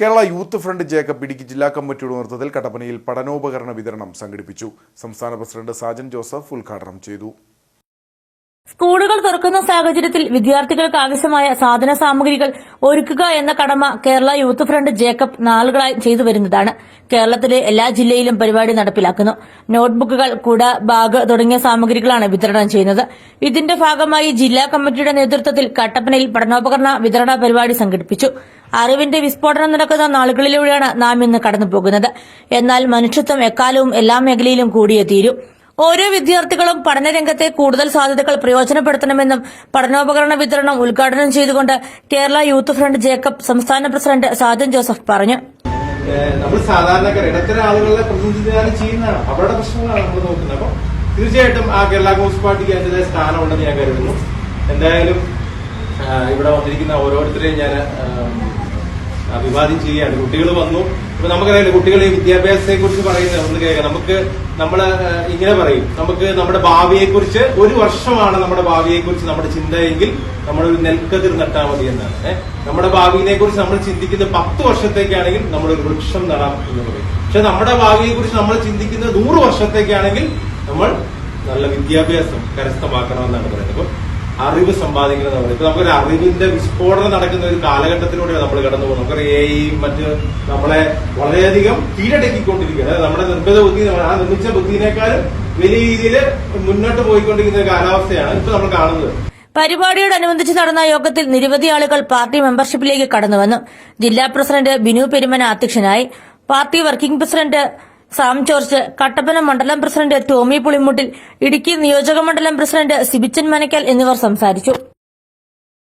Kerala youth front Jacob Idukki ജില്ലാ കമ്മിറ്റിയുടെ നേതൃത്വത്തിൽ കട്ടപ്പനയിൽ പഠനോപകരണ വിതരണം സംഘടിപ്പിച്ചു. സംസ്ഥാന പ്രസിഡന്റ് സാജൻ ജോസഫ് ഉദ്ഘാടനം ചെയ്തു. സ്കൂളുകൾ തുറക്കുന്ന സാഹചര്യത്തിൽ വിദ്യാർത്ഥികൾക്ക് ആവശ്യമായ സാധന സാമഗ്രികൾ ഒരുക്കുക എന്ന കടമ കേരള യൂത്ത് ഫ്രണ്ട് ജേക്കബ് നാളുകളായി ചെയ്തു വരുന്നതാണ്. കേരളത്തിലെ എല്ലാ ജില്ലയിലും പരിപാടി നടപ്പിലാക്കുന്നു. നോട്ട്ബുക്കുകൾ കുട ബാഗ് തുടങ്ങിയ സാമഗ്രികളാണ് വിതരണം ചെയ്യുന്നത്. ഇതിന്റെ ഭാഗമായി ജില്ലാ കമ്മിറ്റിയുടെ നേതൃത്വത്തിൽ കട്ടപ്പനയിൽ പഠനോപകരണ വിതരണ പരിപാടി സംഘടിപ്പിച്ചു. അറിവിന്റെ വിസ്ഫോടനം നടക്കുന്ന നാളുകളിലൂടെയാണ് നാം ഇന്ന് കടന്നുപോകുന്നത്. എന്നാൽ മനുഷ്യത്വം എക്കാലവും എല്ലാ മേഖലയിലും കൂടിയേ തീരൂ. ഓരോ വിദ്യാർത്ഥികളും പഠനരംഗത്തെ കൂടുതൽ സാധ്യതകൾ പ്രയോജനപ്പെടുത്തണമെന്നും പഠനോപകരണ വിതരണം ഉദ്ഘാടനം ചെയ്തുകൊണ്ട് കേരള യൂത്ത് ഫ്രണ്ട് ജേക്കബ് സംസ്ഥാന പ്രസിഡന്റ് സാജൻ ജോസഫ് പറഞ്ഞു. നമ്മൾ സാധാരണക്കാർ ഇടത്തരം ആളുകളെ പ്രതിനിധാനം ചെയ്യുന്നതാണ്. അവരുടെ പ്രശ്നങ്ങളാണ് നമ്മൾ നോക്കുന്നത്. അപ്പം തീർച്ചയായിട്ടും ആ കേരള കോൺഗ്രസ് പാർട്ടിക്ക് അതിന്റെതായ സ്ഥാനമുണ്ടെന്ന് ഞാൻ കരുതുന്നു. എന്തായാലും ഇവിടെ വന്നിരിക്കുന്ന ഓരോരുത്തരെയും ഞാൻ അഭിവാദ്യം ചെയ്യുകയാണ്. കുട്ടികൾ വന്നു. ഇപ്പൊ നമുക്കറിയാലോ കുട്ടികൾ ഈ വിദ്യാഭ്യാസത്തെ കുറിച്ച് പറയുന്നത് ഒന്ന് കേൾക്കാം. നമുക്ക് നമ്മൾ ഇങ്ങനെ പറയും. നമുക്ക് നമ്മുടെ ഭാവിയെ കുറിച്ച് ഒരു വർഷമാണ് നമ്മുടെ ഭാവിയെ കുറിച്ച് നമ്മുടെ ചിന്തയെങ്കിൽ ഒരു നെൽക്കതിർ നട്ടാൽ മതി എന്നാണ്. നമ്മുടെ ഭാവിയെ കുറിച്ച് നമ്മൾ ചിന്തിക്കുന്ന പത്ത് വർഷത്തേക്കാണെങ്കിൽ നമ്മൾ ഒരു വൃക്ഷം നടാം എന്ന് പറയും. പക്ഷെ നമ്മുടെ ഭാവിയെ കുറിച്ച് നമ്മൾ ചിന്തിക്കുന്ന നൂറ് വർഷത്തേക്കാണെങ്കിൽ നമ്മൾ നല്ല വിദ്യാഭ്യാസം കരസ്ഥമാക്കണം എന്നാണ് പറയുന്നത്. അപ്പൊ അറിവ് സമ്പാദിക്കുന്നത് ഇപ്പൊ നമുക്കൊരു അറിവിന്റെ വിസ്ഫോടനം നടക്കുന്ന ഒരു കാലഘട്ടത്തിലൂടെയാണ് നമ്മൾ കടന്നു പോകുന്നത് നമുക്കൊരു എ മറ്റ് നമ്മളെ വളരെയധികം കീഴടക്കിക്കൊണ്ടിരിക്കുകയാണ്. അതായത് നമ്മുടെ നിർമ്മിത ബുദ്ധി ആ നിർമ്മിച്ച ബുദ്ധിനേക്കാളും വലിയ രീതിയിൽ മുന്നോട്ട് പോയിക്കൊണ്ടിരിക്കുന്ന ഒരു കാലാവസ്ഥയാണ് ഇപ്പൊ നമ്മൾ കാണുന്നത്. പരിപാടിയോടനുബന്ധിച്ച് നടന്ന യോഗത്തിൽ നിരവധി ആളുകൾ പാർട്ടി മെമ്പർഷിപ്പിലേക്ക് കടന്നുവന്നു. ജില്ലാ പ്രസിഡന്റ് ബിനു പെരുമന അധ്യക്ഷനായി. Party working president Sam George Kattappana മണ്ഡലം പ്രസിഡന്റ് ടോമി പുളിമുട്ടിൽ ഇടുക്കി നിയോജക മണ്ഡലം പ്രസിഡന്റ് സിബിച്ചൻ മനക്കൽ എന്നിവർ സംസാരിച്ചു.